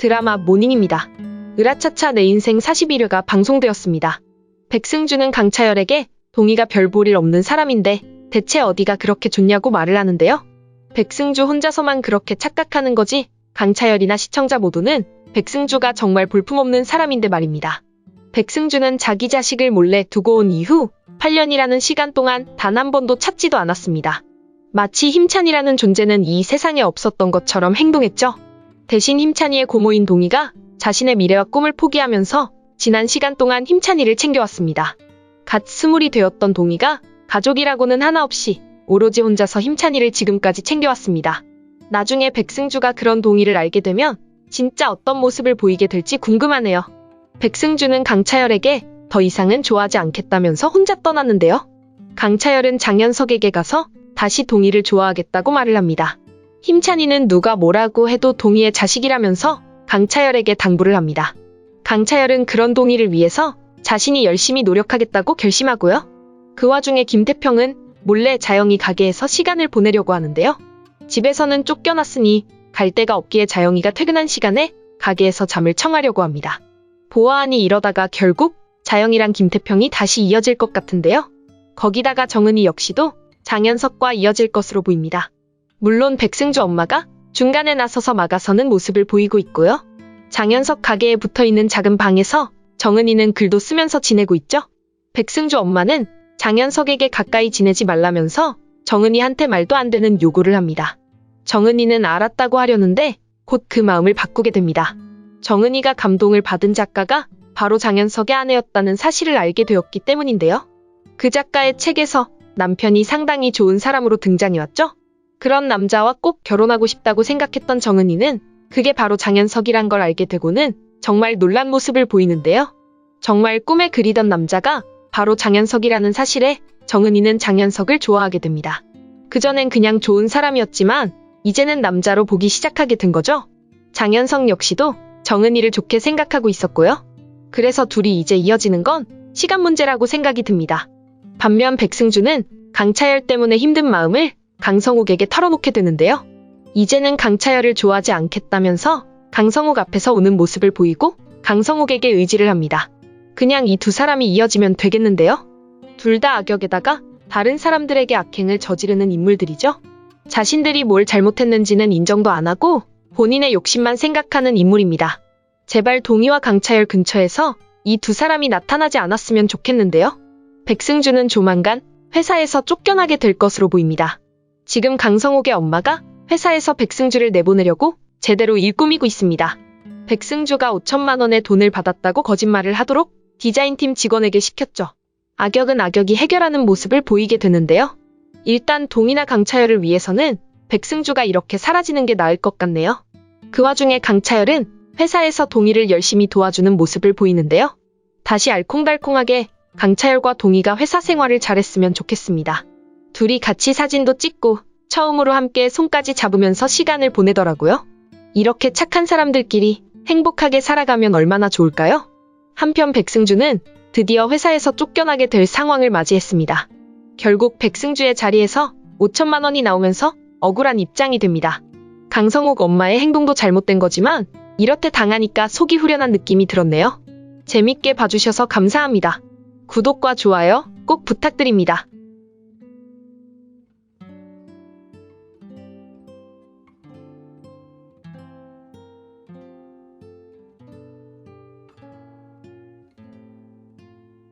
드라마 모닝입니다. 으라차차 내 인생 41회가 방송되었습니다. 백승주는 강차열에게 동의가 별 볼 일 없는 사람인데 대체 어디가 그렇게 좋냐고 말을 하는데요. 백승주 혼자서만 그렇게 착각하는 거지 강차열이나 시청자 모두는 백승주가 정말 볼품없는 사람인데 말입니다. 백승주는 자기 자식을 몰래 두고 온 이후 8년이라는 시간 동안 단 한 번도 찾지도 않았습니다. 마치 힘찬이라는 존재는 이 세상에 없었던 것처럼 행동했죠. 대신 힘찬이의 고모인 동희가 자신의 미래와 꿈을 포기하면서 지난 시간 동안 힘찬이를 챙겨왔습니다. 갓 스물이 되었던 동희가 가족이라고는 하나 없이 오로지 혼자서 힘찬이를 지금까지 챙겨왔습니다. 나중에 백승주가 그런 동희를 알게 되면 진짜 어떤 모습을 보이게 될지 궁금하네요. 백승주는 강차열에게 더 이상은 좋아하지 않겠다면서 혼자 떠났는데요. 강차열은 장현석에게 가서 다시 동희를 좋아하겠다고 말을 합니다. 힘찬이는 누가 뭐라고 해도 동희의 자식이라면서 강차열에게 당부를 합니다. 강차열은 그런 동희를 위해서 자신이 열심히 노력하겠다고 결심하고요. 그 와중에 김태평은 몰래 자영이 가게에서 시간을 보내려고 하는데요. 집에서는 쫓겨났으니 갈 데가 없기에 자영이가 퇴근한 시간에 가게에서 잠을 청하려고 합니다. 보아하니 이러다가 결국 자영이랑 김태평이 다시 이어질 것 같은데요. 거기다가 정은이 역시도 장현석과 이어질 것으로 보입니다. 물론 백승주 엄마가 중간에 나서서 막아서는 모습을 보이고 있고요. 장현석 가게에 붙어 있는 작은 방에서 정은이는 글도 쓰면서 지내고 있죠. 백승주 엄마는 장현석에게 가까이 지내지 말라면서 정은이한테 말도 안 되는 요구를 합니다. 정은이는 알았다고 하려는데 곧 그 마음을 바꾸게 됩니다. 정은이가 감동을 받은 작가가 바로 장현석의 아내였다는 사실을 알게 되었기 때문인데요. 그 작가의 책에서 남편이 상당히 좋은 사람으로 등장해왔죠. 그런 남자와 꼭 결혼하고 싶다고 생각했던 정은이는 그게 바로 장현석이란 걸 알게 되고는 정말 놀란 모습을 보이는데요. 정말 꿈에 그리던 남자가 바로 장현석이라는 사실에 정은이는 장현석을 좋아하게 됩니다. 그전엔 그냥 좋은 사람이었지만 이제는 남자로 보기 시작하게 된 거죠. 장현석 역시도 정은이를 좋게 생각하고 있었고요. 그래서 둘이 이제 이어지는 건 시간 문제라고 생각이 듭니다. 반면 백승주는 강차열 때문에 힘든 마음을 강성욱에게 털어놓게 되는데요. 이제는 강차열을 좋아하지 않겠다면서 강성욱 앞에서 우는 모습을 보이고 강성욱에게 의지를 합니다. 그냥 이 두 사람이 이어지면 되겠는데요. 둘 다 악역에다가 다른 사람들에게 악행을 저지르는 인물들이죠. 자신들이 뭘 잘못했는지는 인정도 안 하고 본인의 욕심만 생각하는 인물입니다. 제발 동희와 강차열 근처에서 이 두 사람이 나타나지 않았으면 좋겠는데요. 백승주는 조만간 회사에서 쫓겨나게 될 것으로 보입니다. 지금 강성욱의 엄마가 회사에서 백승주를 내보내려고 제대로 일 꾸미고 있습니다. 백승주가 5천만 원의 돈을 받았다고 거짓말을 하도록 디자인팀 직원에게 시켰죠. 악역은 악역이 해결하는 모습을 보이게 되는데요. 일단 동이나 강차열을 위해서는 백승주가 이렇게 사라지는 게 나을 것 같네요. 그 와중에 강차열은 회사에서 동이를 열심히 도와주는 모습을 보이는데요. 다시 알콩달콩하게 강차열과 동이가 회사 생활을 잘했으면 좋겠습니다. 둘이 같이 사진도 찍고 처음으로 함께 손까지 잡으면서 시간을 보내더라고요. 이렇게 착한 사람들끼리 행복하게 살아가면 얼마나 좋을까요? 한편 백승주는 드디어 회사에서 쫓겨나게 될 상황을 맞이했습니다. 결국 백승주의 자리에서 5천만 원이 나오면서 억울한 입장이 됩니다. 강성욱 엄마의 행동도 잘못된 거지만 이렇게 당하니까 속이 후련한 느낌이 들었네요. 재밌게 봐주셔서 감사합니다. 구독과 좋아요 꼭 부탁드립니다.